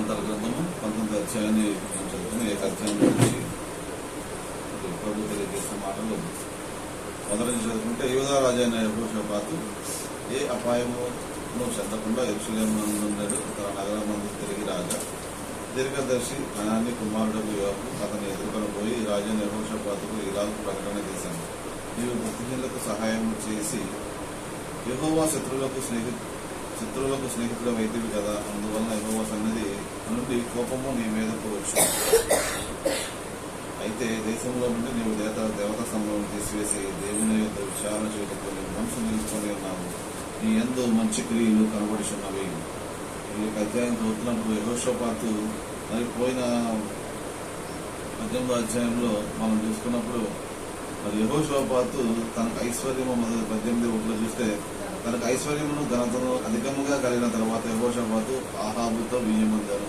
వృత్తాంతాల గ్రంథము పంతొమ్మిది అధ్యాయాన్ని నేను చదువుకుని ఏక అధ్యాయం గురించి ప్రభు తెలియజేసిన మాటలు మొదటి నుంచి చదువుకుంటే యువదా రాజైన యహోషపాతు ఏ అపాయము చెందకుండా ఎరుసలేం తన నగరం మందు తిరిగి రాగా దీర్ఘదర్శి అనాన్ని కుమారుడు యువకు అతని ఎదుర్కొనబోయి రాజైన యహోషపాతుకు ఇలాగ ప్రకటన చేశాను. నీవు బుద్ధిహీనులకు సహాయం చేసి యహోవా శత్రువులకు స్నేహి శత్రువులకు స్నేహితుడు వైద్యుడు కదా అందువలన యహోవా సన్నిధి నుండి కోపము నీ మీదకు వచ్చు అయితే దేశంలో నుండి నీవు దేవత దేవత స్తంభం తీసివేసి దేవుని యొక్క విచారణ చేయటంతో నీ మనసు నిలుచుకొని ఉన్నావు. నీ ఎంతో మంచి క్రియలు కనబడుచున్నవి. ఈ యొక్క అధ్యాయం చూస్తున్నప్పుడు యహోషపాతు మరి పోయిన పద్దెనిమిదో అధ్యాయంలో మనం చూసుకున్నప్పుడు మరి యహోషపాతు తనకు ఐశ్వర్యము మొదటి పద్దెనిమిది ఒకటిలో చూస్తే తనకు ఐశ్వర్యమును ఘనతను అధికముగా కలిగిన తర్వాత యహోషపాతు ఆహాబుతో విజయమందారు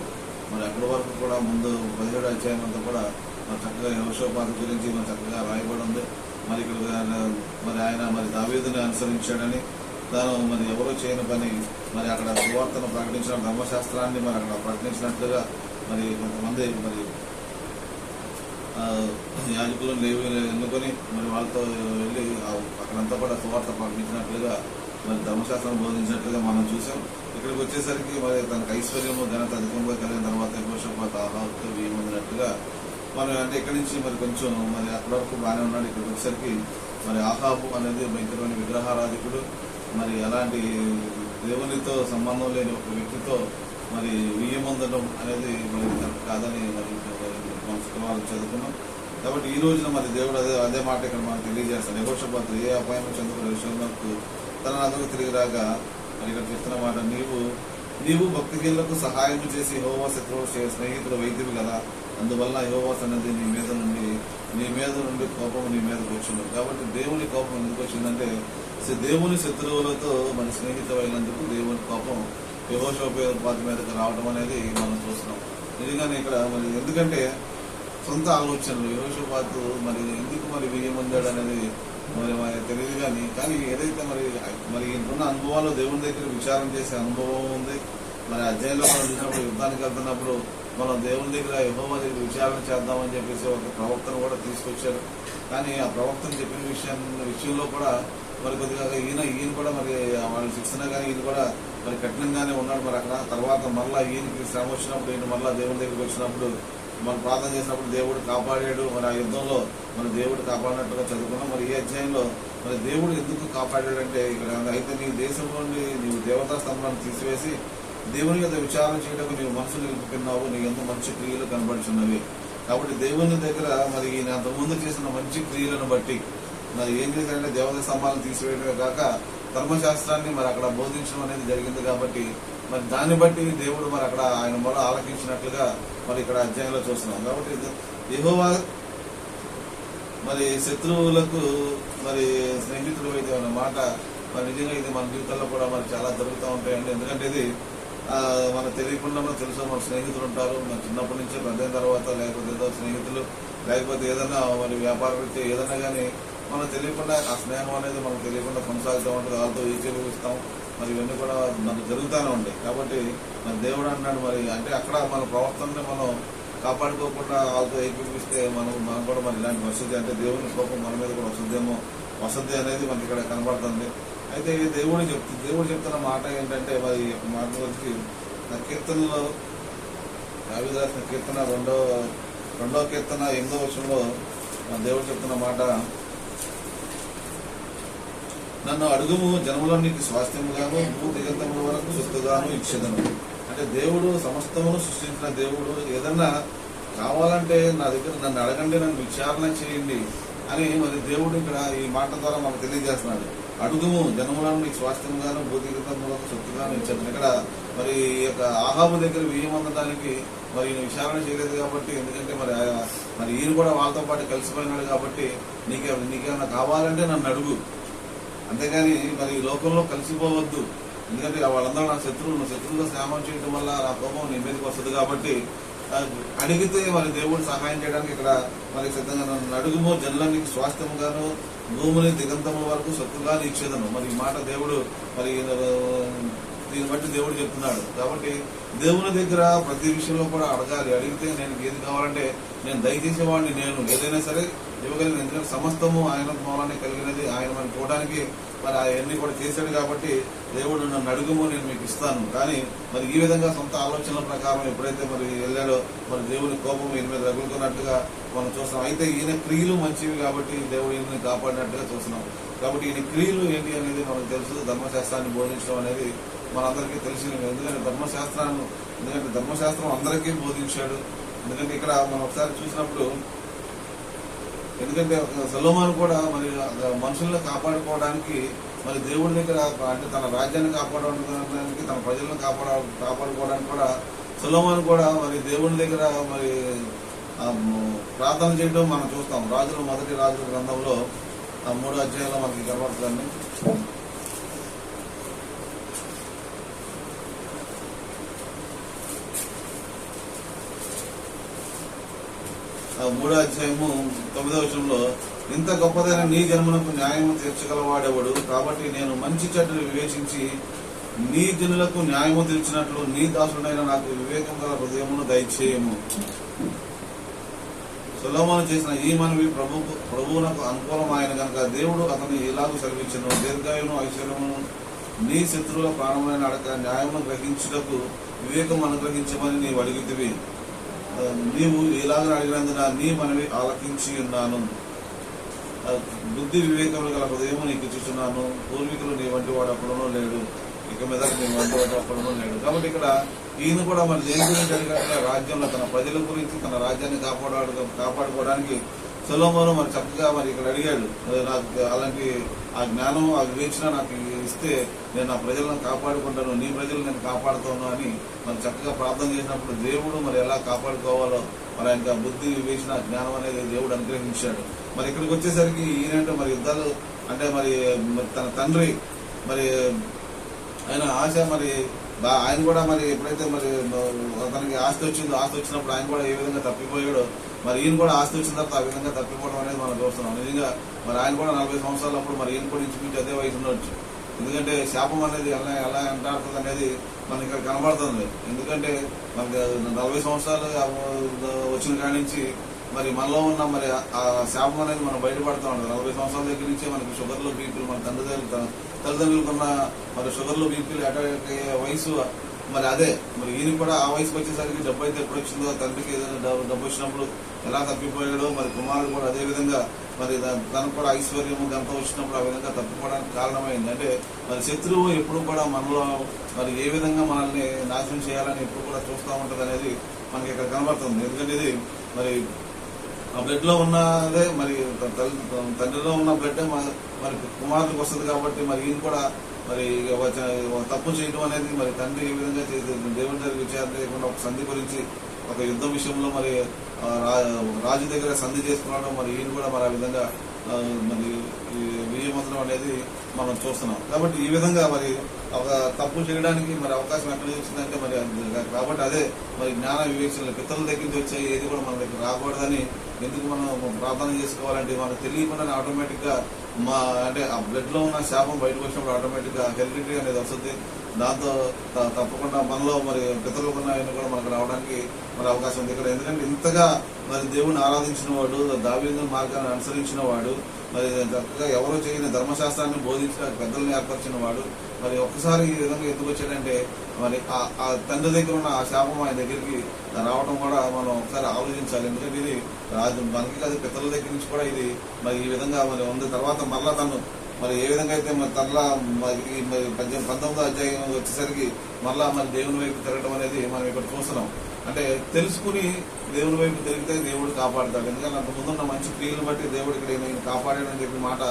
మరి అక్కడి వరకు కూడా ముందు పదిహేడు అధ్యాయం అంతా కూడా మరి చక్కగా యహోషపాతు గురించి మరి చక్కగా రాయబడి ఉంది. మరి ఇక్కడ ఆయన- మరి ఆయన మరి దావీదుని అనుసరించాడని తాను మరి ఎవరో చేయని పని మరి అక్కడ సువార్తను ప్రకటించిన ధర్మశాస్త్రాన్ని మరి అక్కడ ప్రకటించినట్లుగా మరి కొంతమంది మరి యాజకులను లేవి ఎన్నుకొని మరి వాళ్ళతో వెళ్ళి అక్కడంతా కూడా సువార్త ప్రకటించినట్లుగా మరి ధర్మశాస్త్రం బోధించినట్లుగా మనం చూసాం. ఇక్కడికి వచ్చేసరికి మరి తనకు ఐశ్వర్యము ఘనత అధికంగా కలిగిన తర్వాత ఎక్కువ ఆహాతో వేయమందినట్టుగా మనం అంటే ఇక్కడి నుంచి మరి కొంచెం మరి అక్కడ వరకు బాగానే ఉన్నాడు. ఇక్కడికి వచ్చేసరికి మరి ఆహాబు అనేది భయంకరమైన విగ్రహారాధికుడు. మరి అలాంటి దేవునితో సంబంధం లేని ఒక వ్యక్తితో మరి వియ్యమందడం అనేది మరి కాదని మరి మన శుక్రవారం చదువుకున్నాం. కాబట్టి ఈ రోజున మరి దేవుడు అదే అదే మాట ఇక్కడ మనకు తెలియజేస్తాడు. యహోషపాతు ఏ అపాయం చెందుకు విషయంలో తన నదులు తిరిగి రాగా మరి ఇక్కడ చెప్తున్న మాట నీవు నీవు భక్తిహీనులకు సహాయం చేసి హోవా శత్రువు స్నేహితుడు వైద్యుడు కదా. అందువల్ల యహోవా సన్నది నీ మీద నుండి నీ మీద నుండి కోపం నీ మీదకి వచ్చింది. కాబట్టి దేవుని కోపం ఎందుకు వచ్చిందంటే దేవుని శత్రువులతో మన స్నేహితులైనందుకు దేవుని కోపం యహోషోపాత మీదకి రావడం అనేది మనం చూస్తున్నాం. నిజంగానే ఇక్కడ మరి ఎందుకంటే సొంత ఆలోచనలు యహోషోపాతు మరి ఎందుకు మరి విజయమందాడు అనేది మరి మనకి తెలియదు కానీ కానీ ఏదైతే మరి మరి ఉన్న అనుభవాలు దేవుని దగ్గర విచారం చేసే అనుభవం ఉంది. మరి అధ్యాయంలో మనం చూసినప్పుడు యుద్ధానికి వెళ్తున్నప్పుడు మనం దేవుని దగ్గర యహోవా దగ్గర విచారణ చేద్దామని చెప్పేసి ఒక ప్రవక్తను కూడా తీసుకొచ్చారు. కానీ ఆ ప్రవక్తను చెప్పిన విషయం విషయంలో కూడా మరి కొద్దిగా ఈయన ఈయన కూడా మరి వాళ్ళు శిక్షణ కానీ ఈయన కూడా మరి కఠినంగానే ఉన్నాడు. మరి అక్కడ తర్వాత మళ్ళీ ఈయనకి శ్రమ వచ్చినప్పుడు ఈయన మళ్ళీ దేవుని దగ్గరికి వచ్చినప్పుడు మనం ప్రార్థన చేసినప్పుడు దేవుడు కాపాడాడు. మరి ఆ యుద్ధంలో మన దేవుడు కాపాడినట్టుగా చదువుకున్నాం. మరి ఈ అధ్యాయంలో మరి దేవుడు ఎందుకు కాపాడాడంటే ఇక్కడ అయితే నీ దేశం నుండి నీవు దేవతా స్తంభాన్ని తీసివేసి దేవుని యొక్క విచారణ చేయడానికి నీవు మనసు నిలుపుకున్నావు నీ ఎంత మంచి క్రియలు కనబడుచున్నవి. కాబట్టి దేవుని దగ్గర మరి ఈయన అంతకుముందు చేసిన మంచి క్రియలను బట్టి మరి ఏం చేశారంటే దేవత స్తంభాలను తీసివేయడమే కాక ధర్మశాస్త్రాన్ని మరి అక్కడ బోధించడం అనేది జరిగింది కాబట్టి మరి దాన్ని బట్టి దేవుడు మరి అక్కడ ఆయన మొల ఆలకించినట్లుగా మరి ఇక్కడ అధ్యాయంలో చూస్తున్నాం. కాబట్టి యహోవా మరి శత్రువులకు మరి స్నేహితుడు అయితే అన్న మాట మరి నిజంగా ఇది మన జీవితంలో కూడా మరి చాలా జరుగుతూ ఉంటాయండి. ఎందుకంటే ఇది మనకు తెలియకుండా మనకు తెలుసు మన స్నేహితులు ఉంటారు. మన చిన్నప్పటి నుంచి పెద్ద తర్వాత లేకపోతే ఏదో స్నేహితులు లేకపోతే ఏదైనా మరి వ్యాపార రీత్యా ఏదైనా కానీ మనకు తెలియకుండా ఆ స్నేహం అనేది మనకు తెలియకుండా కొనసాగుతూ ఉంటుంది. వాళ్ళతో ఏకీభవిస్తాం మరి ఇవన్నీ కూడా మనకు జరుగుతూనే ఉంటాయి. కాబట్టి మరి దేవుడు అన్నాడు మరి అంటే అక్కడ మన ప్రవర్తనని మనం కాపాడుకోకుండా వాళ్ళతో ఏకీపిస్తే మనం మనం కూడా మరి ఇలాంటి వసతి అంటే దేవుని కోపం మన మీద కూడా వస్తుందేమో వసతి అనేది మనకి ఇక్కడ కనబడుతుంది. అయితే ఈ దేవుడు చెప్తు దేవుడు చెప్తున్న మాట ఏంటంటే మరి ఈ యొక్క మాట గురించి నా కీర్తనలో దావీదు రాసిన కీర్తన రెండో రెండో కీర్తన ఎనిమిదో వర్షంలో మన దేవుడు చెప్తున్న మాట నన్ను అడుగుము జనములో నీకు స్వాస్థ్యముగాను భూ దిగంతముల వరకు సుస్థగాను ఇచ్చేదను. అంటే దేవుడు సమస్తమును సృష్టించిన దేవుడు ఏదన్నా కావాలంటే నా దగ్గర నన్ను అడగండి నన్ను విచారణ చేయండి అని మరి దేవుడు ఇక్కడ ఈ మాట ద్వారా మనకు తెలియజేస్తున్నాడు. అడుగుము జనములను నీకు స్వాస్థ్యముగాను భూతిగతములకు సొత్తుగాను ఇచ్చాను ఇక్కడ మరి ఈ యొక్క ఆహాబు దగ్గర వ్యయం అందడానికి మరి ఈయన విచారణ చేయలేదు కాబట్టి ఎందుకంటే మరి మరి ఈయన కూడా వాళ్ళతో పాటు కలిసిపోయినాడు కాబట్టి నీకే నీకేమైనా కావాలంటే నన్ను అడుగు. అంతేగాని మరి ఈ లోకంలో కలిసిపోవద్దు. ఎందుకంటే వాళ్ళందరూ నా శత్రువులు నా శత్రువులు స్నానం చేయడం వల్ల నా కోపం నీ మీదకి వస్తుంది కాబట్టి అడిగితే మరి దేవుడు సహాయం చేయడానికి ఇక్కడ మరి సిద్ధంగా నన్ను అడుగుమో జనులనికి స్వాస్థ్యముగాను భూమిని దిగంతము వరకు సొత్తుగాను ఇచ్చేదను మరి ఈ మాట దేవుడు మరి దీన్ని బట్టి దేవుడు చెప్తున్నాడు. కాబట్టి దేవుని దగ్గర ప్రతి విషయంలో కూడా అడగాలి. అడిగితే నేను ఏది కావాలంటే నేను దయచేసేవాడిని నేను. ఏదైనా సరే ఇవ్వగలిగిన ఎందుకంటే సమస్తము ఆయన మూలాన్ని కలిగినది. ఆయన మనం చూడడానికి మరి అవన్నీ కూడా చేశాడు కాబట్టి దేవుడు నన్ను అడుగుము నేను మీకు ఇస్తాను. కానీ మరి ఈ విధంగా సొంత ఆలోచనల ప్రకారం ఎప్పుడైతే మరి వెళ్ళాడో మరి దేవుని కోపం ఈయన మీద రగులుతున్నట్టుగా మనం చూస్తున్నాం. అయితే ఈయన క్రియలు మంచివి కాబట్టి దేవుడు ఈయనని కాపాడినట్టుగా చూస్తున్నాం. కాబట్టి ఈయన క్రియలు ఏంటి అనేది మనకు తెలుసు. ధర్మశాస్త్రాన్ని బోధించడం అనేది మనందరికీ తెలిసినవి ఎందుకంటే ధర్మశాస్త్రాన్ని ఎందుకంటే ధర్మశాస్త్రం అందరికీ బోధించాడు. ఎందుకంటే ఇక్కడ మనం ఒకసారి చూసినప్పుడు ఎందుకంటే సలోమాను కూడా మరి మనుషులను కాపాడుకోవడానికి మరి దేవుడి దగ్గర అంటే తన రాజ్యాన్ని కాపాడుకోవడానికి తన ప్రజలను కాపాడ కాపాడుకోవడానికి కూడా సలోమాన్ కూడా మరి దేవుడి దగ్గర మరి ప్రార్థన చేయడం మనం చూస్తాం. రాజుల మొదటి రాజుల గ్రంథంలో ఆ మూడో అధ్యాయంలో మనకి కనబడుతుంది మూడో అధ్యాయము తొమ్మిదవ విషయంలో ఇంత గొప్పదైన నీ జన్మనకు న్యాయం తీర్చగలవాడేవాడు? కాబట్టి నేను మంచి చెడ్డను వివేచించి నీ జనులకు న్యాయము తీర్చినట్లు నీ దాసుడైన నాకు వివేకం గల హృదయమును దయచేయము. సులభమును చేసిన ఈ మనవి ప్రభు ప్రభువునకు అనుకూలమైన గనక దేవుడు అతను ఇలాగూ సెలవించను. దీర్ఘాయును ఐశ్వర్యమును నీ శత్రువుల ప్రాణమైన అడక న్యాయమును గ్రహించుటకు వివేకం అనుగ్రహించమని నీవు అడిగితివి. నీవు ఇలాగ అడిగినందున నీ మనవి ఆలకించి ఉన్నాను. బుద్ధి వివేకములు గల హృదయము నీకు ఇచ్చుచున్నాను. పూర్వీకులు నీ వంటి వాడు అప్పుడునో లేడు. ఇక మీద నీ వంటి వాడు అప్పుడునో లేడు. కాబట్టి ఇక్కడ ఈయన కూడా మన దేని గురించి అడిగాడు రాజ్యంలో తన ప్రజల గురించి తన రాజ్యాన్ని కాపాడు కాపాడుకోవడానికి సొలోమోను మరి చక్కగా మరి ఇక్కడ అడిగాడు. నాకు అలాంటి ఆ జ్ఞానం ఆ వివేచన నాకు ఇస్తే నేను నా ప్రజలను కాపాడుకుంటాను నీ ప్రజలు నేను కాపాడుతాను అని మరి చక్కగా ప్రార్థన చేసినప్పుడు దేవుడు మరి ఎలా కాపాడుకోవాలో మరి ఆయన బుద్ధి వివేచన జ్ఞానం అనేది దేవుడు అనుగ్రహించాడు. మరి ఇక్కడికి వచ్చేసరికి ఈయనంటే మరి యుద్ధాలు అంటే మరి తన తండ్రి మరి ఆయన ఆశ మరి ఆయన కూడా మరి ఎప్పుడైతే మరి తనకి ఆస్తి వచ్చిందో ఆస్తి వచ్చినప్పుడు ఆయన కూడా ఏ విధంగా తప్పిపోయాడో మరి ఈయన కూడా ఆస్తి వచ్చిన తర్వాత ఆ విధంగా తప్పిపోవడం అనేది మనం చూస్తున్నాం నిజంగా మరి ఆయన కూడా నలభై సంవత్సరాలప్పుడు మరి ఈయన కూడా ఇంచుమించు అదే వయసు ఉండొచ్చు. ఎందుకంటే శాపం అనేది ఎలా ఎలా ఎంటాడుతుంది అనేది మనకి ఇక్కడ కనబడుతుంది. ఎందుకంటే మనకి నలభై సంవత్సరాలు వచ్చిన కాడి నుంచి మరి మనలో ఉన్న మరి ఆ శాపం అనేది మనం బయటపడతా ఉంటుంది నలభై సంవత్సరాల దగ్గర నుంచే మనకి షుగర్లు బీపీలు మన తండ్రిదండ్రులు తల్లిదండ్రులకున్న మరి షుగర్లు బీపీలు అటాక్ అయ్యే వయసు మరి అదే మరి ఈయన కూడా ఆ వయసుకి వచ్చేసరికి డబ్బు అయితే ఎప్పుడు వచ్చిందో తండ్రికి ఏదైనా డబ్బు వచ్చినప్పుడు ఎలా తప్పిపోయాడో మరి కుమారుడు కూడా అదే విధంగా మరి తనకు కూడా ఐశ్వర్యము గంత వచ్చినప్పుడు ఆ విధంగా తప్పిపోవడానికి కారణమైంది. అంటే మరి శత్రువు ఎప్పుడు కూడా మనలో మరి ఏ విధంగా మనల్ని నాశనం చేయాలని ఎప్పుడు కూడా చూస్తూ ఉంటుంది అనేది మనకి ఇక్కడ కనబడుతుంది. ఎందుకంటే ఇది మరి ఆ బ్లడ్లో ఉన్నదే మరి తండ్రిలో ఉన్న బ్లడ్ మరి కుమారుడికి వస్తుంది కాబట్టి మరి ఈయన కూడా మరి తప్పు చేయడం అనేది మరి తండ్రి ఏ విధంగా చేసేది దేవుని దగ్గర విచారణ లేకుండా ఒక సంధి గురించి ఒక యుద్ధం విషయంలో మరి రా- రాజు దగ్గర సంధి చేసుకున్నాడు మరి ఈయన కూడా మరి ఆ విధంగా మరి ఈ అనేది మనం చూస్తున్నాం. కాబట్టి ఈ విధంగా మరి ఒక తప్పు చేయడానికి మరి అవకాశం ఎక్కడ వచ్చిందంటే మరి కాబట్టి అదే మరి జ్ఞాన వివేచనలు పిత్తల దగ్గర నుంచి వచ్చే ఏది కూడా మన దగ్గర రాకూడదని ఎందుకు మనం ప్రార్థన చేసుకోవాలంటే మనకు తెలియకుండానే ఆటోమేటిక్గా మా అంటే ఆ బ్లడ్లో ఉన్న శాపం బయటకు వచ్చినప్పుడు ఆటోమేటిక్గా హెరిడిటరీ అనేది వస్తుంది. దాంతో తప్పకుండా మనలో మరి పితరులకు ఉన్నాయని కూడా మనకు రావడానికి మరి అవకాశం ఉంది. ఇక్కడ ఎందుకంటే ఇంతగా మరి దేవుని ఆరాధించిన వాడు దావీదు మార్గాన్ని అనుసరించిన వాడు మరి చక్కగా ఎవరో చేయని ధర్మశాస్త్రాన్ని బోధించిన పెద్దల్ని ఏర్పరిచిన వాడు మరి ఒక్కసారి ఈ విధంగా ఎందుకు వచ్చాడంటే మరి ఆ- ఆ తండ్రి దగ్గర ఉన్న ఆ శాపం ఆయన దగ్గరికి రావడం కూడా మనం ఒకసారి ఆలోచించాలి. ఎందుకంటే ఇది రాజు మనకి కాదు పితల దగ్గర నుంచి కూడా ఇది మరి ఈ విధంగా మరి ఉంది. తర్వాత మరలా తను మరి ఏ విధంగా అయితే మరి తనలా మరి మరి పద్దెనిమిది పంతొమ్మిదో అధ్యాయం వచ్చేసరికి మరలా మరి దేవుని వైపు తిరగడం అనేది మనం ఇక్కడ చూస్తున్నాం. అంటే తెలుసుకుని దేవుని వైపు తిరిగితే దేవుడు కాపాడతాడు. ఎందుకంటే అంత ముందున్న మంచి క్రియలు బట్టి దేవుడు ఇక్కడ నేను కాపాడాడని చెప్పి మాట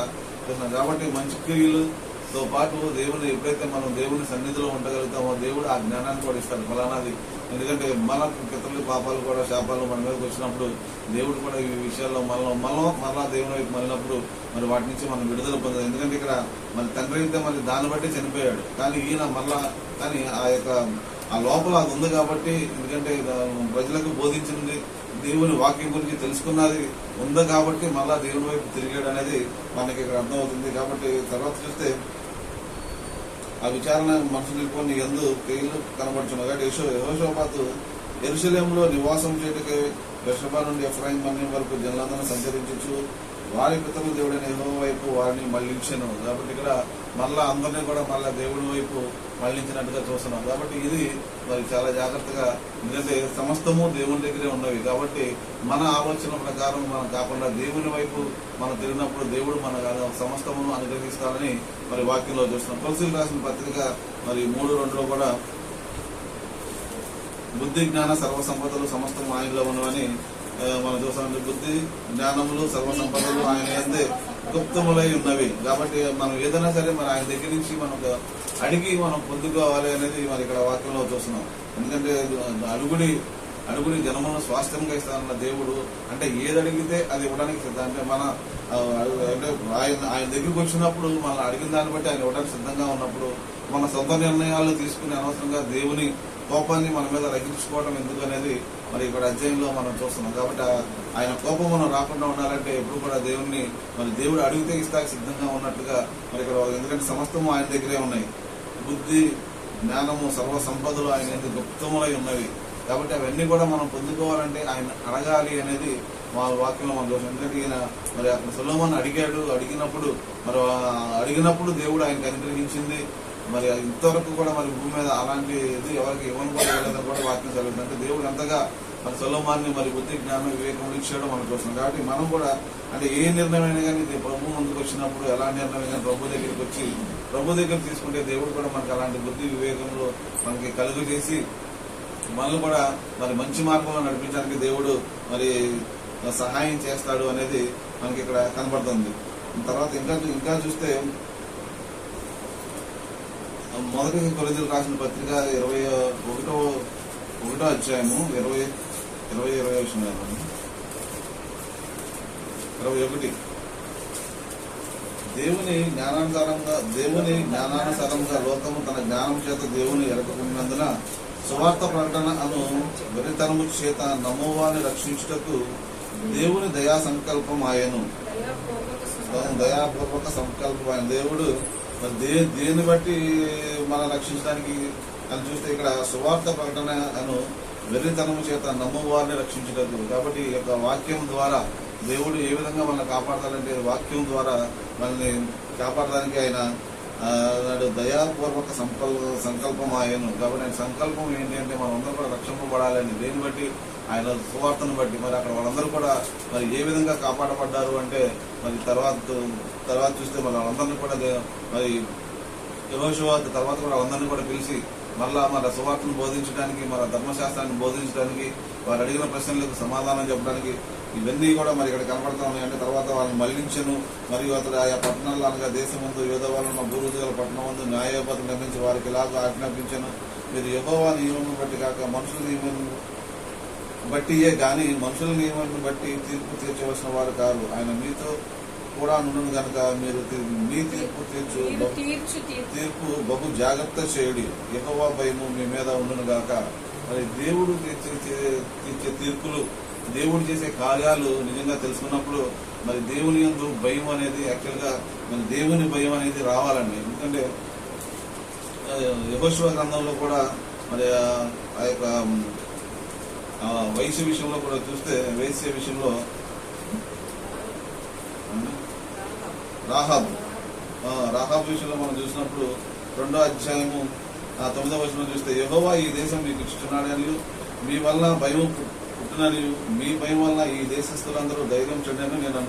చూస్తున్నాం కాబట్టి మంచి క్రియలతో పాటు దేవుని ఎప్పుడైతే మనం దేవుని సన్నిధిలో ఉండగలుగుతామో దేవుడు ఆ జ్ఞానాన్ని కూడా ఇస్తాడు. ఫలానాది ఎందుకంటే మన పితరులు పాపాలు కూడా శాపాలు మన మీదకి వచ్చినప్పుడు దేవుడు కూడా ఈ విషయాల్లో మనం మనం మరలా దేవుని వైపు మళ్ళినప్పుడు మరి వాటి నుంచి మనం విడుదల పొందాలి. ఎందుకంటే ఇక్కడ మన తండ్రి అయితే మరి దాన్ని బట్టి చనిపోయాడు. కానీ ఈయన మళ్ళా కానీ ఆ యొక్క ఆ లోపల అది ఉంది కాబట్టి ఎందుకంటే ప్రజలకు బోధించింది దేవుని వాక్యం గురించి తెలుసుకున్నది ఉంది కాబట్టి మళ్ళా దేవుని వైపు తిరిగాడు అనేది మనకి ఇక్కడ అర్థమవుతుంది. కాబట్టి తర్వాత చూస్తే ఆ విచారణ మనసు కొన్ని ఎందు క్రియలు కనబడుచున్నారు కాబట్టి యశో యహోషోపాతు ఎరుసలేంలో నివాసం చేయటకే యశోబా నుండి ఎఫ్రాయిం మన్యం వరకు జనులందరూ సంచరించు వారి పితరుల దేవుడైన యెహోవా వైపు వారిని మళ్ళించను కాబట్టి ఇక్కడ మళ్ళా అందరినీ కూడా మళ్ళా దేవుడి వైపు మళ్ళించినట్టుగా చూస్తున్నాం. కాబట్టి ఇది మరి చాలా జాగ్రత్తగా ఎందుకంటే సమస్తము దేవుని దగ్గరే ఉన్నవి. కాబట్టి మన ఆలోచన ప్రకారం మనం కాకుండా దేవుని వైపు మనం తిరిగినప్పుడు దేవుడు మన సమస్తమును అనుగ్రహిస్తారని మరి వాక్యంలో చూస్తున్నాం. తులసి రాసిన పత్రిక మరి మూడు రెండులో కూడా బుద్ధి జ్ఞాన సర్వ సంపదలు ఆయనలో ఉన్నవని మనం చూసినటువంటి బుద్ధి జ్ఞానములు సర్వ సంపదలు ఆయన అందే గుప్తములై ఉన్నవి. కాబట్టి మనం ఏదైనా సరే మరి ఆయన దగ్గర నుంచి మనకు అడిగి మనం పొందుకోవాలి అనేది మరి ఇక్కడ వాక్యంలో చూస్తున్నాం. ఎందుకంటే అడుగుడి అడుగుడి జనములను స్వాస్థ్యంగా ఇస్తానన్న దేవుడు అంటే ఏది అడిగితే అది ఇవ్వడానికి సిద్ధం. అంటే మన అంటే ఆయన ఆయన దగ్గరికి వచ్చినప్పుడు మనం అడిగిన దాన్ని బట్టి ఆయన ఇవ్వడానికి సిద్ధంగా ఉన్నప్పుడు మన సొంత నిర్ణయాలు తీసుకునే అనవసరంగా దేవుని కోపాన్ని మన మీద రగించుకోవడం ఎందుకు అనేది మరి ఇక్కడ అధ్యయంలో మనం చూస్తున్నాం. కాబట్టి ఆయన కోపం మనం రాకుండా ఉండాలంటే ఎప్పుడు కూడా దేవుణ్ణి మరి దేవుడు అడిగితే ఇస్తాక సిద్ధంగా ఉన్నట్టుగా మరి ఇక్కడ ఎందుకంటే సమస్తము ఆయన దగ్గరే ఉన్నాయి. బుద్ధి జ్ఞానము సర్వ సంపదలు ఆయన ఎందుకు గుప్తములై ఉన్నవి. కాబట్టి అవన్నీ కూడా మనం పొందుకోవాలంటే ఆయన అడగాలి అనేది మా వాక్యంలో మనం చూసాం ఎందుకంటే ఈయన మరి అక్కడ సులోమన్ అడిగాడు అడిగినప్పుడు మరి అడిగినప్పుడు దేవుడు ఆయనకు అనుగ్రహించింది. మరి ఇంతవరకు కూడా మరి భూమి మీద అలాంటి ఇది ఎవరికి ఇవ్వను కూడా వాక్యం జరుగుతుంది అంటే దేవుడు అంతగా మరి సొలోమాన్ని మరి బుద్ధి జ్ఞానం వివేకం ఇచ్చేయడం మనం చూస్తున్నాం కాబట్టి మనం కూడా అంటే ఏ నిర్ణయం అయినా కానీ ప్రభు ముందుకు వచ్చినప్పుడు ఎలా నిర్ణయం అయినా ప్రభు దగ్గరికి వచ్చి ప్రభు దగ్గర తీసుకుంటే దేవుడు కూడా మనకు అలాంటి బుద్ధి వివేకంలో మనకి కలుగు చేసి మనల్ని కూడా మరి మంచి మార్గంలో నడిపించడానికి దేవుడు మరి సహాయం చేస్తాడు అనేది మనకి ఇక్కడ కనబడుతుంది. తర్వాత ఇంకా ఇంకా చూస్తే మొదటి కొరింథీయులకు రాసిన పత్రిక ఇరవై ఒకటో ఒకటో అధ్యాయము ఇరవై ఇరవై ఇరవై వచ్చినారు ఇరవై ఒకటి. దేవుని జ్ఞానానుసారంగా దేవుని జ్ఞానానుసారంగా లోకము తన జ్ఞానం చేత దేవుని ఎరకకున్నందున సువార్త ప్రకటన అను వెరితనము చేత నమోవాని రక్షించుటకు దేవుని దయా సంకల్పం ఆయను. దయాపూర్వక సంకల్పం ఆయన. దేవుడు మరి దే దేన్ని బట్టి మనం రక్షించడానికి అని చూస్తే ఇక్కడ సువార్త ప్రకటన అను వెర్రితనం చేత నమ్మవారిని రక్షించటకు కాబట్టి ఈ యొక్క వాక్యం ద్వారా దేవుడు ఏ విధంగా మనల్ని కాపాడతాడంటే వాక్యం ద్వారా మనల్ని కాపాడడానికి ఆయన నాడు దయాపూర్వక సంకల్ సంకల్పం ఆయను కాబట్టి ఆయన సంకల్పం ఏంటి అంటే మనం అందరూ కూడా రక్షింపబడాలని. దేన్ని బట్టి? ఆయన సువార్తను బట్టి మరి అక్కడ వాళ్ళందరూ కూడా మరి ఏ విధంగా కాపాడబడ్డారు అంటే మరి తర్వాత తర్వాత చూస్తే మరి వాళ్ళందరినీ కూడా మరి యహోషువాత తర్వాత కూడా వాళ్ళందరినీ కూడా పిలిచి మళ్ళా మన సువార్తను బోధించడానికి మన ధర్మశాస్త్రాన్ని బోధించడానికి వారు అడిగిన ప్రశ్నలకు సమాధానం చెప్పడానికి ఇవన్నీ కూడా మరి ఇక్కడ కనపడతా ఉన్నాయి. అంటే తర్వాత వాళ్ళని మళ్ళించను. మరియు అతడు ఆయా పట్టణాల్లో అనగా దేశం ముందు యువత భూరుజుల పట్టణం ముందు న్యాయోపతి నిర్మించి వారికి ఇలాగ ఆజ్ఞాపించను. మీరు యహోవా నియమం బట్టి కాక మనుషుల నియమం బట్టియే గాని మనుషుల నియమాన్ని బట్టి తీర్పు తీర్చవలసిన వారు కారు. ఆయన మీతో కూడా నుండును గనక మీరు మీ తీర్పు తీర్చు తీర్పు. బహు జాగ్రత్త చేయుడి. యెహోవా భయము మీ మీద ఉండును గాక. మరి దేవుడు తీర్చే తీర్పులు దేవుడు చేసే కార్యాలు నిజంగా తెలుసుకున్నప్పుడు మరి దేవుని యందు భయం అనేది యాక్చువల్గా మరి దేవుని భయం అనేది రావాలండి. ఎందుకంటే ఆ, యెహోషువ గ్రంథంలో కూడా మరి ఆ యొక్క వయసు విషయంలో కూడా చూస్తే వేసే విషయంలో రాహాబ్ రాహాబ్ విషయంలో మనం చూసినప్పుడు రెండో అధ్యాయము ఆ తొమ్మిదో వచనం చూస్తే యెహోవా ఈ దేశం మీకు ఇచ్చుచున్నాడని మీ వల్ల భయం పుట్టినని మీ భయం వల్ల ఈ దేశస్తులందరూ ధైర్యం చెందని నేను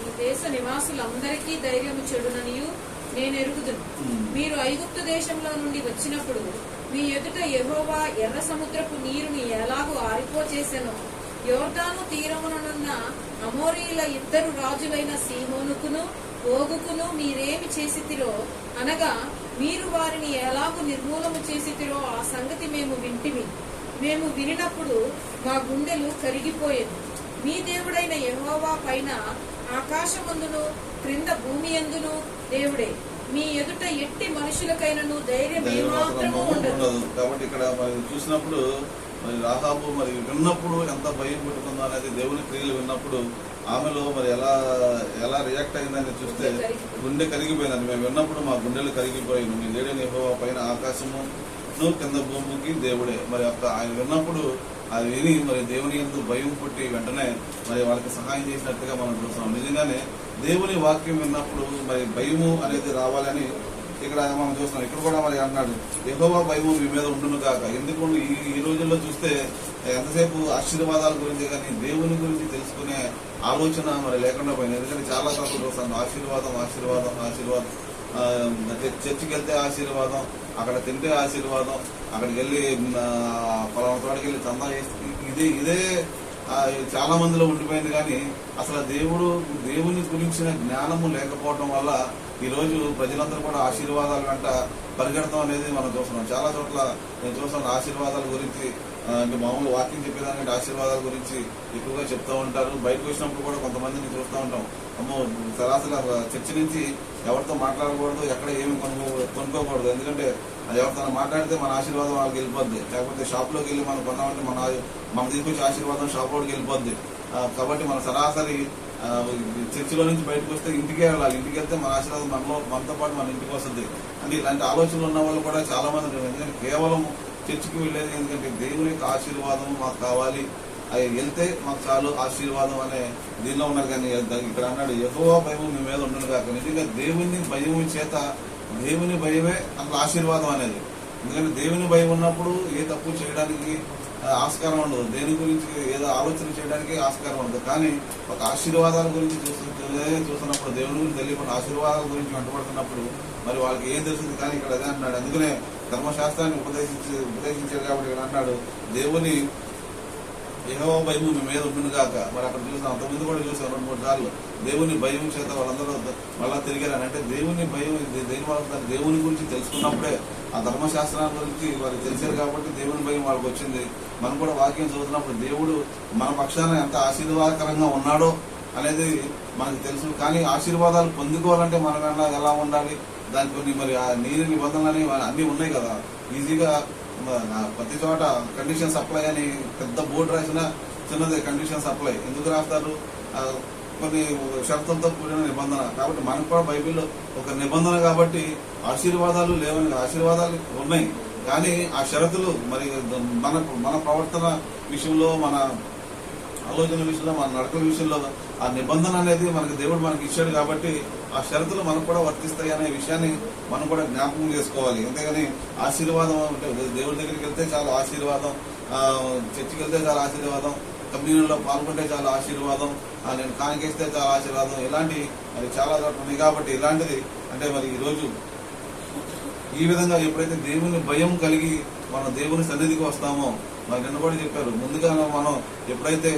ఈ దేశ నివాసులందరికీ ధైర్యము చెడుననియు నేను ఎరుగుదును ఉమ్. మీరు ఐగుప్తు దేశంలో నుండి వచ్చినప్పుడు మీ ఎదుట యహోవా ఎర్ర సముద్రపు నీరుని ఎలాగూ ఆరిపోచేసెను. యోర్దాను తీరముననున్న అమోరీల ఇద్దరు రాజులైన సీమోనుకును ఓగుకును మీరేమి చేసితిరో అనగా మీరు వారిని ఎలాగూ నిర్మూలము చేసితిరో ఆ సంగతి మేము వింటిమి. మేము వినినప్పుడు మా గుండెలు కరిగిపోయేది. మీ దేవుడైన యహోవా పైన ఆకాశమందును క్రింద భూమి ఎందును దేవుడే. మీ ఎదుట ఎట్టి మనుషులకైనను ధైర్యం ఏమాత్రము ఉండదు. కాబట్టి ఇక్కడ మరి చూసినప్పుడు మరి రాహాబు మరి విన్నప్పుడు ఎంత భయం పుట్టుకుందో అనేది దేవుని క్రియలు విన్నప్పుడు ఆమెలో మరి ఎలా ఎలా రియాక్ట్ అయిందని చూస్తే గుండె కరిగిపోయింది. గుండె కరిగిపోయిందని మేము విన్నప్పుడు మా గుండెలు కరిగిపోయి మీ దేవుని యెహోవా పైన ఆకాశము నువ్వు కింద భూమికి దేవుడే. మరి యొక్క ఆయన విన్నప్పుడు అది విని మరి దేవుని ఎందు భయం పుట్టి వెంటనే మరి వాళ్ళకి సహాయం చేసినట్టుగా మనం చూస్తాం. నిజంగానే దేవుని వాక్యం విన్నప్పుడు మరి భయము అనేది రావాలని ఇక్కడ మనం చూస్తున్నాం. ఇక్కడ కూడా మరి అన్నాడు ఎహోవా భయము మీ మీద ఉండును కాక ఎందుకు ఈ ఈ రోజుల్లో చూస్తే ఎంతసేపు ఆశీర్వాదాల గురించి కానీ దేవుని గురించి తెలుసుకునే ఆలోచన మరి లేకుండా పోయింది. ఎందుకంటే చాలా సార్లు చూస్తాను ఆశీర్వాదం ఆశీర్వాదం ఆశీర్వాదం. చర్చికి వెళ్తే ఆశీర్వాదం అక్కడ తింటే ఆశీర్వాదం అక్కడికి వెళ్ళి పలానా తోటకి వెళ్ళి చందా వేసి ఇదే ఇదే చాలా మందిలో ఉండిపోయింది కానీ అసలు దేవుడు దేవుని గురించిన జ్ఞానము లేకపోవడం వల్ల ఈరోజు ప్రజలందరూ కూడా ఆశీర్వాదాల వెంట పరిగెడతాం అనేది మనం చూస్తున్నాం. చాలా చోట్ల నేను చూస్తున్నాను ఆశీర్వాదాల గురించి అంటే మామూలు వాకింగ్ చెప్పేదానికంటే ఆశీర్వాదాల గురించి ఎక్కువగా చెప్తూ ఉంటారు. బయటకు వచ్చినప్పుడు కూడా కొంతమందిని చూస్తూ ఉంటాం. అమ్మో సరాసరి చర్చి నుంచి ఎవరితో మాట్లాడకూడదు ఎక్కడ ఏమి కొనుక్కో కొనుక్కోకూడదు. ఎందుకంటే అది ఎవరితో మాట్లాడితే మన ఆశీర్వాదం వాళ్ళకి వెళ్ళిపోద్ది. లేకపోతే షాప్లోకి వెళ్ళి మనం కొన్నామంటే మన మనం తీసుకొచ్చే ఆశీర్వాదం షాప్ వెళ్ళిపోద్ది. కాబట్టి మన సరాసరి చర్చిలో నుంచి బయటకు వస్తే ఇంటికే వెళ్ళాలి. ఇంటికి వెళ్తే మన ఆశీర్వాదం మనలో మనతో పాటు మన ఇంటికి వస్తుంది. అంటే ఇలాంటి ఆలోచనలు ఉన్న వాళ్ళు కూడా చాలా మంది ఎందుకంటే కేవలం చర్చికి వెళ్ళేది ఎందుకంటే దేవుని యొక్క ఆశీర్వాదం మాకు కావాలి. అవి వెళ్తే మాకు చాలు ఆశీర్వాదం అనే దీనిలో ఉన్నారు. కానీ ఇక్కడ అన్నాడు ఎక్కువ భయం మీ మీద ఉండను కాక నిజంగా దేవుని భయం చేత దేవుని భయమే అసలు ఆశీర్వాదం అనేది. ఎందుకంటే దేవుని భయం ఉన్నప్పుడు ఏ తప్పు చేయడానికి ఆస్కారం ఉండదు. దేని గురించి ఏదో ఆలోచన చేయడానికి ఆస్కారం ఉండదు. కానీ ఒక ఆశీర్వాదాల గురించి చూస్తుంటే చూస్తున్నప్పుడు దేవుని గురించి తెలియకుండా ఆశీర్వాదాల గురించి వెంటబడుతున్నప్పుడు మరి వాళ్ళకి ఏం తెలుస్తుంది? కానీ ఇక్కడ అదే అంటున్నాడు. అందుకనే ధర్మశాస్త్రాన్ని ఉపదేశించి ఉపదేశించారు కాబట్టి ఇక్కడ అన్నాడు దేవుని ఏహో భయము మీ మీద ఉండును కాక మరి అక్కడ చూసాం అంతకుముందు కూడా చూసాం రెండు మూడు సార్లు. దేవుని భయం చేత వాళ్ళందరూ మళ్ళా తిరిగారు అంటే దేవుని భయం దేని వాళ్ళ దేవుని గురించి తెలుసుకున్నప్పుడే ఆ ధర్మశాస్త్రాల గురించి వారికి తెలిసారు కాబట్టి దేవుని భయం వాళ్ళకి వచ్చింది. మనం కూడా వాక్యం చదువుతున్నప్పుడు దేవుడు మన పక్షాన ఎంత ఆశీర్వాదకరంగా ఉన్నాడో అనేది మనకు తెలుసు. కానీ ఆశీర్వాదాలు పొందుకోవాలంటే మనం ఎలా ఎలా ఉండాలి? దానికి కొన్ని మరి ఆ నీరు నిబంధనలు అనేవి అన్నీ ఉన్నాయి కదా. ఈజీగా ప్రతి చోట కండిషన్ సప్లై అని పెద్ద బోర్డు రాసిన చిన్నది కండిషన్ సప్లై ఎందుకు రాస్తారు? కొన్ని షరతులతో కూడిన నిబంధన. కాబట్టి మనకు కూడా బైబిల్లో ఒక నిబంధన కాబట్టి ఆశీర్వాదాలు లేవని ఆశీర్వాదాలు ఉన్నాయి. కానీ ఆ షరతులు మరి మన మన ప్రవర్తన విషయంలో మన ఆలోచన విషయంలో మన నడకల విషయంలో ఆ నిబంధన అనేది మనకి దేవుడు మనకి ఇచ్చాడు కాబట్టి ఆ షరతులు మనకు కూడా వర్తిస్తాయి అనే విషయాన్ని మనం కూడా జ్ఞాపకం చేసుకోవాలి. అంతేగాని ఆశీర్వాదం అంటే దేవుడి దగ్గరికి వెళ్తే చాలా ఆశీర్వాదం చర్చికి వెళ్తే చాలా ఆశీర్వాదం కమ్యూనిలో పాల్గొంటే చాలా ఆశీర్వాదం నేను కానికేస్తే చాలా ఆశీర్వాదం ఇలాంటి మరి చాలా చోట్ల ఉన్నాయి కాబట్టి ఇలాంటిది అంటే మరి ఈరోజు ఈ విధంగా ఎప్పుడైతే దేవుని భయం కలిగి మనం దేవుని సన్నిధికి వస్తామో మరి నిన్న కూడా చెప్పారు. ముందుగా మనం ఎప్పుడైతే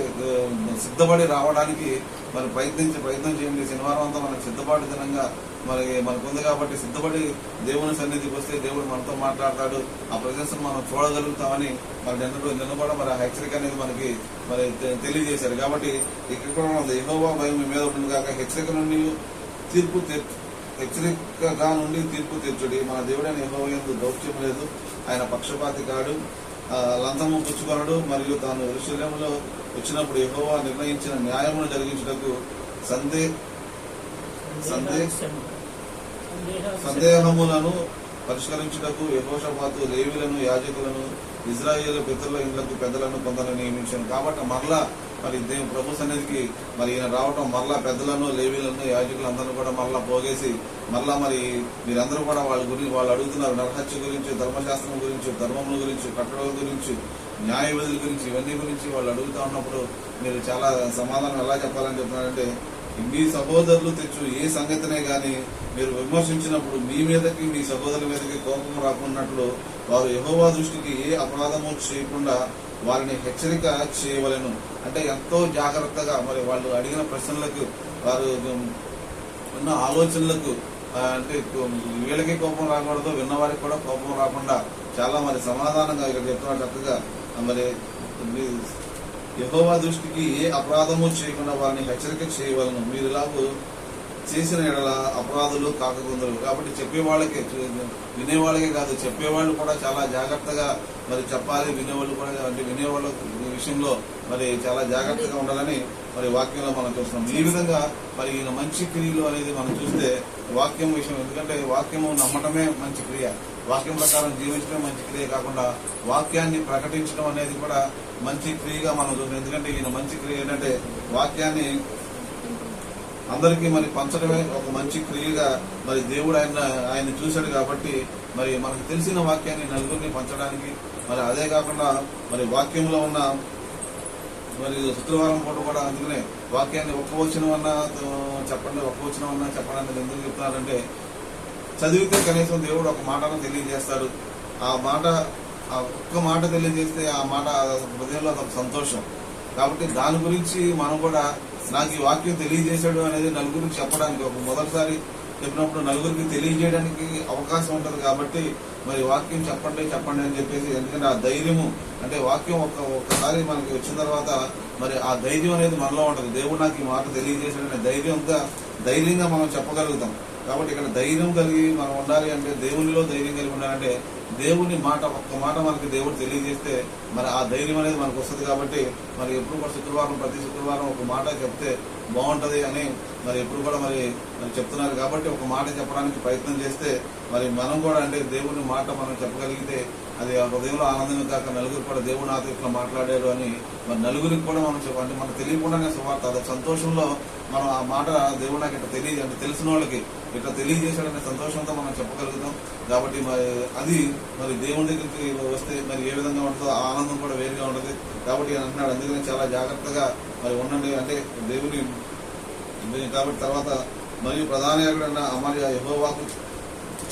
సిద్ధపడి రావడానికి మరి ప్రయత్నించి ప్రయత్నం చేయండి. శనివారం అంతా మనకు సిద్ధపాటు దినంగా మరి మనకు ఉంది కాబట్టి సిద్ధపడి దేవుని సన్నిధికి వస్తే దేవుడు మనతో మాట్లాడతాడు. ఆ ప్రదేశం మనం చూడగలుగుతామని మరి నిన్న నిన్న కూడా మరి ఆ హెచ్చరిక అనేది మనకి మరి తె- తెలియజేశారు. కాబట్టి ఇక్కడ కూడా ఉంది భయం మీద ఉంటుంది కాక హెచ్చరిక నుండి తీర్పు తీర్చు హెచ్చరికగా నుండి తీర్పు తీర్చుడి. మన దేవుడైన యహోవయందు దౌత్యం లేదు. ఆయన పక్షపాతి కాడు లంతము పుచ్చుకొనడు. మరియు తాను ఎరుశల్యంలో వచ్చినప్పుడు యహోవా నిర్ణయించిన న్యాయమును జరిగించుటకు సందే సందే సందేహములను పరిష్కరించుటకు యహోషపాతు లేవీలను యాజకులను ఇజ్రాయేల్ పితరుల ఇండ్లకు పెద్దలను కొందరు నియమించాను. కాబట్టి మరలా మరి దేవు ప్రభు సన్నిధికి మరి ఈయన రావటం మరలా పెద్దలను లేవీలను యాజకులందరూ కూడా మరలా పోగేసి మరలా మరి మీరందరూ కూడా వాళ్ళ గురించి వాళ్ళు అడుగుతున్నారు నరహత్య గురించి ధర్మశాస్త్రం గురించి ధర్మముల గురించి కట్టడల గురించి న్యాయ విధుల గురించి ఇవన్నీ గురించి వాళ్ళు అడుగుతా ఉన్నప్పుడు మీరు చాలా సమాధానం ఎలా చెప్పాలని చెప్తున్నారంటే మీ సహోదరులు తెచ్చు ఏ సంగతినే కానీ మీరు విమర్శించినప్పుడు మీ మీదకి మీ సహోదరుల మీదకి కోపం రాకున్నట్లు వారు యహోవా దృష్టికి ఏ అపరాధము చేయకుండా వారిని హెచ్చరిక చేయవలెను. అంటే ఎంతో జాగ్రత్తగా మరి వాళ్ళు అడిగిన ప్రశ్నలకు వారు ఉన్న ఆలోచనలకు అంటే వీళ్ళకి కోపం రాకూడదు విన్నవారికి కూడా కోపం రాకుండా చాలా మరి సమాధానంగా ఇక్కడ చెప్తున్నారు చక్కగా. మరి మీ దృష్టికి ఏ అపరాధము చేయకుండా వారిని హెచ్చరిక చేయవలను. మీరు ఇలాగూ చేసిన ఎడల అపరాధులు కాకకుందరు కాబట్టి చెప్పేవాళ్ళకే వినేవాళ్ళకే కాదు చెప్పేవాళ్ళు కూడా చాలా జాగ్రత్తగా మరి చెప్పాలి. వినేవాళ్ళు కూడా అంటే వినేవాళ్ళ విషయంలో మరి చాలా జాగ్రత్తగా ఉండాలని మరి వాక్యంలో మనం చూస్తున్నాం. ఈ విధంగా మరి ఈయన మంచి క్రియలు అనేది మనం చూస్తే వాక్యం విషయం. ఎందుకంటే వాక్యము నమ్మటమే మంచి క్రియ. వాక్యం ప్రకారం జీవించడం మంచి క్రియ కాకుండా వాక్యాన్ని ప్రకటించడం అనేది కూడా మంచి క్రియగా మనం చూస్తాం ఎందుకంటే ఈయన మంచి క్రియ ఏంటంటే వాక్యాన్ని అందరికీ మరి పంచడమే ఒక మంచి క్రియగా మరి దేవుడు ఆయన ఆయన చూశాడు కాబట్టి మరి మనకు తెలిసిన వాక్యాన్ని నలుగురిని పంచడానికి మరి అదే కాకుండా మరి వాక్యంలో ఉన్న మరి శుక్రవారం పూట కూడా అందుకనే వాక్యాన్ని ఒక్క వచనం అన్నా చెప్పండి ఒక్క వచనం అన్నా చెప్పడానికి ఎందుకు చెప్తున్నారంటే చదివితే కనీసం దేవుడు ఒక మాటను తెలియజేస్తాడు. ఆ మాట ఆ ఒక్క మాట తెలియజేస్తే ఆ మాట హృదయంలో అదొక సంతోషం. కాబట్టి దాని గురించి మనం కూడా నాకు ఈ వాక్యం తెలియజేశాడు అనేది నలుగురికి చెప్పడానికి ఒక మొదటిసారి చెప్పినప్పుడు నలుగురికి తెలియజేయడానికి అవకాశం ఉంటుంది కాబట్టి మరి వాక్యం చెప్పండి చెప్పండి అని చెప్పేసి ఎందుకంటే ఆ ధైర్యము అంటే వాక్యం ఒక ఒక్కసారి మనకి వచ్చిన తర్వాత మరి ఆ ధైర్యం అనేది మనలో ఉంటుంది. దేవుడు నాకు ఈ మాట తెలియజేశాడనే ధైర్యంగా ధైర్యంగా మనం చెప్పగలుగుతాం. కాబట్టి ఇక్కడ ధైర్యం కలిగి మనం ఉండాలి అంటే దేవునిలో ధైర్యం కలిగి ఉండాలంటే దేవుని మాట ఒక్క మాట మనకి దేవుడు తెలియజేస్తే మరి ఆ ధైర్యం అనేది మనకు వస్తుంది కాబట్టి మరి ఎప్పుడు కూడా శుక్రవారం ప్రతి శుక్రవారం ఒక మాట చెప్తే బాగుంటుంది అని మరి ఎప్పుడు కూడా మరి మరి చెప్తున్నారు కాబట్టి ఒక మాట చెప్పడానికి ప్రయత్నం చేస్తే మరి మనం కూడా అంటే దేవుని మాట మనం చెప్పగలిగితే అది ఆ హృదయంలో ఆనందం కాక నలుగురు కూడా దేవుడు నాతో ఇట్లా మాట్లాడాడు అని మరి నలుగురికి కూడా మనం చెప్పండి మనం మనకు తెలియకుండానే సువార్త. అదే సంతోషంలో మనం ఆ మాట దేవుడు నాకు ఇట్లా తెలియదు అంటే తెలిసిన వాళ్ళకి ఇట్లా తెలియజేశాడనే సంతోషంతో మనం చెప్పగలుగుతాం. కాబట్టి మరి అది మరి దేవుని దగ్గరికి వస్తే మరి ఏ విధంగా ఉంటుందో ఆ ఆనందం కూడా వేరుగా ఉంటుంది కాబట్టి అంటున్నాడు అందుకని చాలా జాగ్రత్తగా మరి ఉండండి. అంటే దేవుని కాబట్టి తర్వాత మరియు ప్రధాన అమర్య యహోవాకు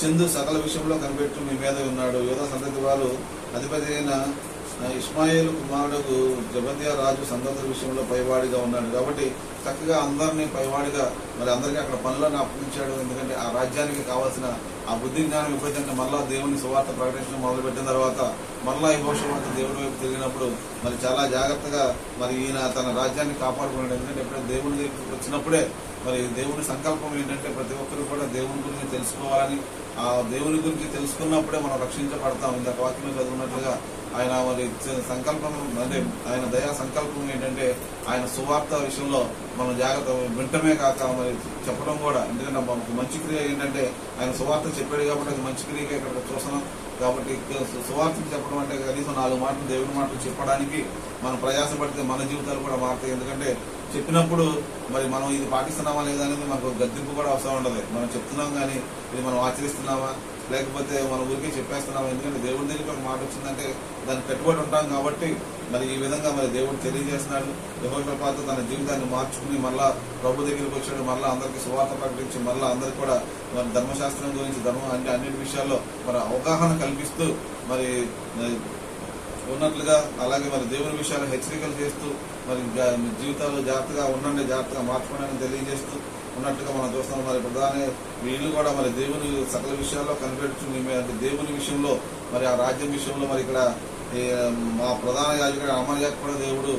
చందు సకల విషయంలో కనిపెట్టు మీ మీద ఉన్నాడు. యోధ సంతతి వారు అధిపతి అయిన ఇస్మాయిల్ కుమారుడు జబద్యా రాజు సంతతుల విషయంలో పైవాడిగా ఉన్నాడు. కాబట్టి చక్కగా అందరినీ పైవాడిగా మరి అందరికీ అక్కడ పనులను అప్పగించాడు. ఎందుకంటే ఆ రాజ్యానికి కావాల్సిన ఆ బుద్ధి జ్ఞానం ఎప్పుడైతే మళ్ళా దేవుని సువార్త ప్రకటించడం మొదలు పెట్టిన తర్వాత మళ్ళా ఈ భవిష్యత్తు దేవుడి వైపు తిరిగినప్పుడు మరి చాలా జాగ్రత్తగా మరి ఈయన తన రాజ్యాన్ని కాపాడుకున్నాడు. ఎందుకంటే ఎప్పుడైతే దేవుని దగ్గరికి వచ్చినప్పుడే మరి దేవుని సంకల్పం ఏంటంటే ప్రతి ఒక్కరు కూడా దేవుని గురించి తెలుసుకోవాలని ఆ దేవుని గురించి తెలుసుకున్నప్పుడే మనం రక్షించబడతాం. ఇంత వాక్యం చదువున్నట్లుగా ఆయన మరి సంకల్పం అంటే ఆయన దయా సంకల్పం ఏంటంటే ఆయన సువార్త విషయంలో మనం జాగ్రత్త వింటమే కాక మరి చెప్పడం కూడా. ఎందుకంటే మనకు మంచి క్రియ ఏంటంటే ఆయన సువార్త చెప్పాడు కాబట్టి అది మంచి క్రియగా ఇక్కడ చూస్తున్నాం. కాబట్టి ఇక్కడ సువార్తను చెప్పడం అంటే కనీసం నాలుగు మాటలు దేవుని మాటలు చెప్పడానికి మనం ప్రయాసపడితే మన జీవితాలు కూడా మారుతాయి. ఎందుకంటే చెప్పినప్పుడు మరి మనం ఇది పాటిస్తున్నామా లేదా అనేది మనకు గద్దెంపు కూడా అవసరం ఉండదు. మనం చెప్తున్నాం కానీ ఇది మనం ఆచరిస్తున్నామా? లేకపోతే మన ఊరికే చెప్పేస్తున్నాం ఎందుకంటే దేవుడి దగ్గరికి ఒక మాట వచ్చిందంటే దానికి కట్టుబడి ఉంటాం కాబట్టి మరి ఈ విధంగా మరి దేవుడు తెలియజేస్తున్నాడు. యహోషపాత తన జీవితాన్ని మార్చుకుని మళ్ళా ప్రభు దగ్గరికి వచ్చాడు. మళ్ళీ అందరికి సువార్త ప్రకటించి మళ్ళీ అందరికి కూడా మరి ధర్మశాస్త్రం గురించి ధర్మం అంటే అన్నింటి విషయాల్లో మరి అవగాహన కల్పిస్తూ మరి ఉన్నట్లుగా అలాగే మరి దేవుని విషయాలు హెచ్చరికలు చేస్తూ మరి జీవితాల్లో జాగ్రత్తగా ఉండండి జాగ్రత్తగా మార్చుకోవడానికి తెలియజేస్తూ ఉన్నట్టుగా మనం చూస్తాం మరి ప్రధాని వీళ్ళు కూడా మరి దేవుని సకల విషయాల్లో కనిపెట్టుకుని మేము అంటే దేవుని విషయంలో మరి ఆ రాజ్యం విషయంలో మరి ఇక్కడ మా ప్రధాన యాజకుడు అమర్యాక కూడా దేవుడు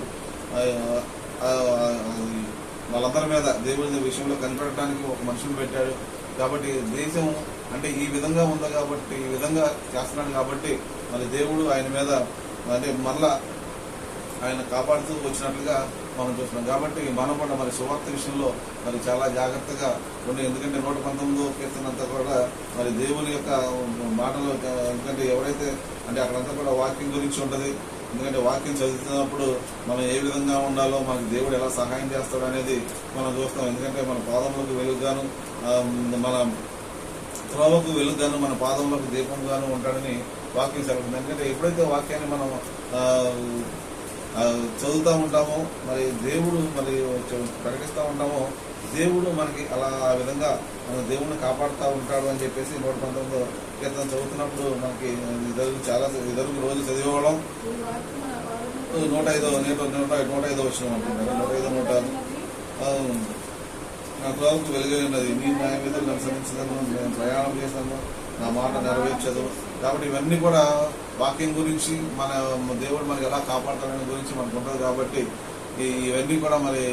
వాళ్ళందరి మీద దేవుని విషయంలో కనిపెట్టడానికి ఒక మనుషులు పెట్టాడు. కాబట్టి దేశం అంటే ఈ విధంగా ఉంది కాబట్టి ఈ విధంగా చేస్తున్నాడు కాబట్టి మరి దేవుడు ఆయన మీద అంటే మళ్ళా ఆయన కాపాడుతూ వచ్చినట్లుగా మనం చూస్తున్నాం. కాబట్టి మనం కూడా మరి సువార్త విషయంలో మరి చాలా జాగ్రత్తగా ఉండే ఎందుకంటే నూట పంతొమ్మిదో కీర్తనంతా కూడా మరి దేవుని యొక్క మాటలు ఎందుకంటే ఎవరైతే అంటే అక్కడంతా కూడా వాక్యం గురించి ఉంటుంది. ఎందుకంటే వాక్యం చదువుతున్నప్పుడు మనం ఏ విధంగా ఉండాలో మనకి దేవుడు ఎలా సహాయం చేస్తాడు అనేది మనం చూస్తాం. ఎందుకంటే మన పాదములకు వెలుగుగాను మన త్రోవకు వెలుగుగాను మన పాదంలోకి దీపంగాను ఉంటాడని వాక్యం సెలవుతుంది ఎందుకంటే ఎప్పుడైతే వాక్యాన్ని మనం చదువుతూ ఉంటామో మరి దేవుడు మరి ప్రకటిస్తూ ఉంటామో దేవుడు మనకి అలా ఆ విధంగా మన దేవుడిని కాపాడుతూ ఉంటాడు అని చెప్పేసి నూట పంతొమ్మిదో కీర్తన చదువుతున్నప్పుడు మనకి ఇద్దరు చాలా ఇద్దరు రోజు చదివేవాళ్ళం. నూట ఐదో నేట నూట నూట ఐదో వచ్చిన అనుకుంటారు నూట ఐదో నూట నా కులాలకు వెలుగైనది ఉన్నది. నీ న్యాయం మీద అనుసరించదను నేను ప్రయాణం చేశాను. నా మాట నెరవేర్చదు. కాబట్టి ఇవన్నీ కూడా వాక్యం గురించి మన దేవుడు మనకి ఎలా కాపాడతాడని గురించి మనకు ఉంటుంది కాబట్టి ఇవన్నీ కూడా మరి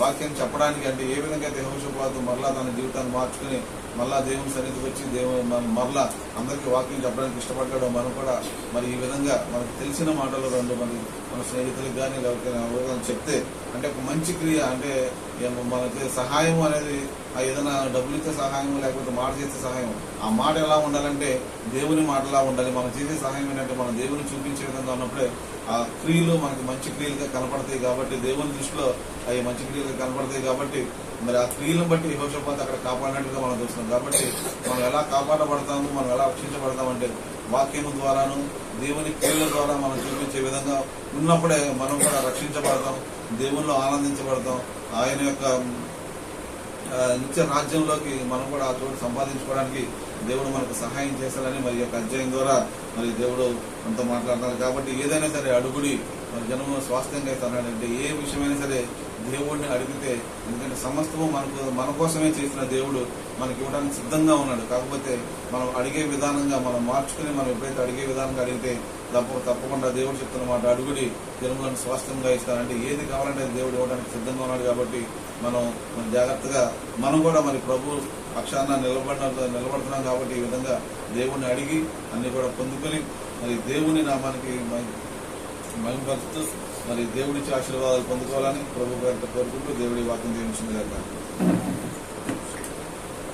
వాక్యం చెప్పడానికి అంటే ఏ విధంగా అయితే యహోషపాతు మరలా తన జీవితాన్ని మార్చుకుని మరలా దేవుని సన్నిధికి వచ్చి దేవుని మరలా అందరికీ వాక్యం చెప్పడానికి ఇష్టపడ్డాడో మనం కూడా మరి ఈ విధంగా మనకు తెలిసిన మాటలు రెండు మరి మన స్నేహితులకు కానీ లేకపోతే చెప్తే అంటే ఒక మంచి క్రియ అంటే మనకి సహాయం అనేది ఆ ఏదైనా డబ్బులు ఇచ్చే సహాయం లేకపోతే మాట చేసే సహాయం ఆ మాట ఎలా ఉండాలంటే దేవుని మాటలా ఉండాలి మనం చేసే సహాయం ఏంటంటే మనం దేవుని చూపించే విధంగా ఉన్నప్పుడే ఆ క్రియలు మనకి మంచి క్రియలుగా కనపడతాయి కాబట్టి దేవుని దృష్టిలో అవి మంచి నీళ్ళు కనపడతాయి కాబట్టి మరి ఆ స్త్రీలను బట్టి యెహోషాపాతు అక్కడ కాపాడినట్టుగా మనం చూస్తున్నాం కాబట్టి మనం ఎలా కాపాడబడతాము మనం ఎలా రక్షించబడతామంటే వాక్యము ద్వారాను దేవుని క్రియల ద్వారా మనం చూపించే విధంగా ఉన్నప్పుడే మనం కూడా రక్షించబడతాం దేవుళ్ళు ఆనందించబడతాం. ఆయన యొక్క నిత్య రాజ్యంలోకి మనం కూడా ఆ చోటు సంపాదించుకోవడానికి దేవుడు మనకు సహాయం చేస్తాడని మరి యొక్క అధ్యాయం ద్వారా మరి దేవుడు మనతో మాట్లాడుతున్నారు. కాబట్టి ఏదైనా సరే అడుగుడి మరి జనము స్వాస్థ్యంగా అవుతున్నాడంటే ఏ విషయమైనా సరే దేవుడిని అడిగితే ఎందుకంటే సమస్తము మనకు మన కోసమే చేసిన దేవుడు మనకి ఇవ్వడానికి సిద్ధంగా ఉన్నాడు. కాకపోతే మనం అడిగే విధానంగా మనం మార్చుకుని మనం ఎప్పుడైతే అడిగే విధానంగా అడిగితే తప్ప తప్పకుండా దేవుడు చెప్తున్న మాట అడుగుడి జనములను స్వాస్థ్యంగా ఇస్తారంటే ఏది కావాలంటే దేవుడు ఇవ్వడానికి సిద్ధంగా ఉన్నాడు కాబట్టి మనం మన జాగ్రత్తగా మనం కూడా మరి ప్రభు పక్షాన నిలబడ నిలబడుతున్నాం కాబట్టి ఈ విధంగా దేవుణ్ణి అడిగి అన్ని కూడా పొందుకొని మరి దేవుని నామానికి మహిమపరుస్తూ మరి దేవుడిచ్చే ఆశీర్వాదాలు పొందుకోవాలని ప్రభు గారితో కోరుకుంటూ దేవుడి వాక్యం దీవించింది కానీ